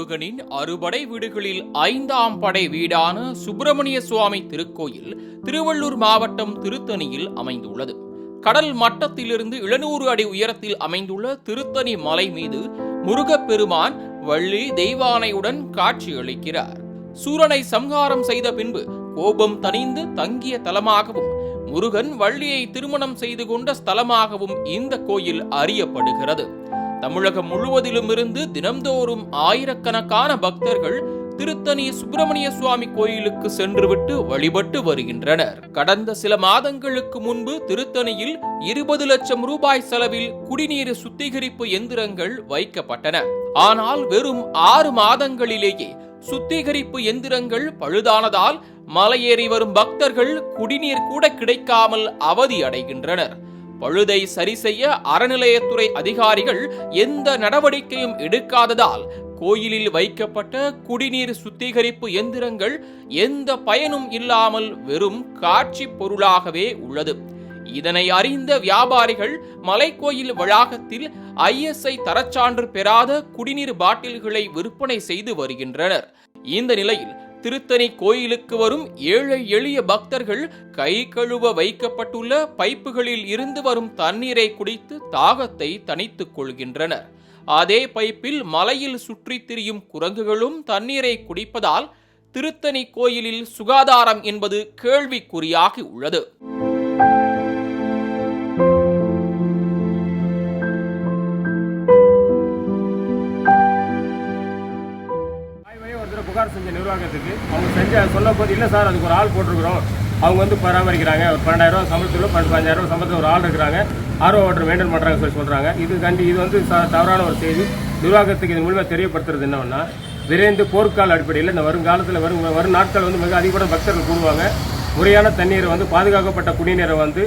முருகனின் அறுபடை வீடுகளில் ஐந்தாம் படை வீடான சுப்பிரமணிய சுவாமி திருக்கோயில் திருவள்ளூர் மாவட்டம் திருத்தணியில் அமைந்துள்ளது. கடல் மட்டத்திலிருந்து எழுநூறு அடி உயரத்தில் அமைந்துள்ள திருத்தணி மலை மீது முருகப்பெருமான் வள்ளி தெய்வானையுடன் காட்சியளிக்கிறார். சூரனை சம்ஹாரம் செய்த பின்பு கோபம் தணிந்து தங்கிய தலமாகவும் முருகன் வள்ளியை திருமணம் செய்து கொண்ட ஸ்தலமாகவும் இந்த கோயில் அறியப்படுகிறது. தமிழகம் முழுவதிலும் இருந்து தினம்தோறும் ஆயிரக்கணக்கான பக்தர்கள் திருத்தணி சுப்பிரமணிய சுவாமி கோயிலுக்கு சென்றுவிட்டு வழிபட்டு வருகின்றனர். கடந்த சில மாதங்களுக்கு முன்பு திருத்தணியில் இருபது லட்சம் ரூபாய் செலவில் குடிநீர் சுத்திகரிப்பு எந்திரங்கள் வைக்கப்பட்டன. ஆனால் வெறும் ஆறு மாதங்களிலேயே சுத்திகரிப்பு எந்திரங்கள் பழுதானதால் மலையேறி வரும் பக்தர்கள் குடிநீர் கூட கிடைக்காமல் அவதி அடைகின்றனர். பழுதை சரி செய்ய அறநிலையத்துறை அதிகாரிகள் எந்த நடவடிக்கையும் எடுக்காததால் கோயிலில் வைக்கப்பட்ட குடிநீர் சுத்திகரிப்பு எந்திரங்கள் எந்த பயனும் இல்லாமல் வெறும் காட்சி பொருளாகவே உள்ளது. இதனை அறிந்த வியாபாரிகள் மலைக்கோயில் வளாகத்தில் ஐஎஸ்ஐ தரச்சான்று பெறாத குடிநீர் பாட்டில்களை விற்பனை செய்து வருகின்றனர். இந்த நிலையில் திருத்தணி கோயிலுக்கு வரும் ஏழை எளிய பக்தர்கள் கை கழுவ வைக்கப்பட்டுள்ள பைப்புகளில் இருந்து வரும் தண்ணீரை குடித்து தாகத்தை தணித்துக் கொள்கின்றனர். அதே பைப்பில் மலையில் சுற்றி திரியும் குரங்குகளும் தண்ணீரை குடிப்பதால் திருத்தணி கோயிலில் சுகாதாரம் என்பது கேள்விக்குறியாகி உள்ளது. செஞ்ச நிர்வாகத்துக்கு அவங்க செஞ்ச சொன்ன போது இல்லை சார் அதுக்கு ஒரு ஆள் போட்டிருக்கிறோம். அவங்க வந்து பராமரிக்கிறாங்க. ஒரு பன்னெண்டாயிரம் சம்பளத்தில் பன்னெண்டு பதினஞ்சாயிரம் சம்பளத்தில் ஒரு ஆள் இருக்கிறாங்க. ஆர்வ ஓட்டர் மெயின்டைன் பண்ணுறாங்க சொல்லி சொல்கிறாங்க இது கண்டி இது வந்து தவறான ஒரு செய்தி. நிர்வாகத்துக்கு இது மூலமாக தெரியப்படுத்துறது என்னன்னா விரைந்து போர்க்கால அடிப்படையில் இந்த வருங்காலத்தில் வரும் வரும் நாட்கள் வந்து மிக அதிகப்பட பக்தர்கள் கூடுவாங்க. முறையான தண்ணீரை வந்து பாதுகாக்கப்பட்ட குடிநீரை வந்து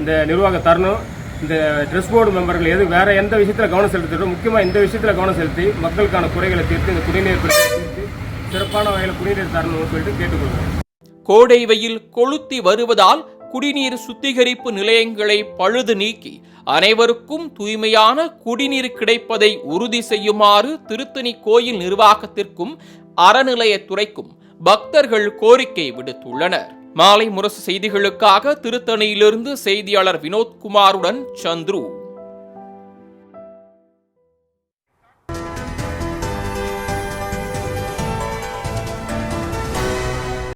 இந்த நிர்வாக தரணும். இந்த ட்ரெஸ் போர்டு மெம்பர்கள் எது வேற எந்த விஷயத்தில் கவனம் செலுத்திட்டோம் முக்கியமாக இந்த விஷயத்தில் கவனம் செலுத்தி மக்களுக்கான குறைகளை தீர்த்து இந்த குடிநீர் தீர்த்து சிறப்பான வகையில் குடிநீர் தரணும்னு சொல்லிட்டு கேட்டுக்கொள்கிறோம். கோடை வெயில் கொளுத்தி வருவதால் குடிநீர் சுத்திகரிப்பு நிலையங்களை பழுது நீக்கி அனைவருக்கும் தூய்மையான குடிநீர் கிடைப்பதை உறுதி செய்யுமாறு திருத்தணி கோயில் நிர்வாகத்திற்கும் அறநிலையத்துறைக்கும் பக்தர்கள் கோரிக்கை விடுத்துள்ளனர். மாலை முரசு செய்திகளுக்காக திருத்தணியிலிருந்து செய்தியாளர் வினோத்குமாருடன் சந்துரு.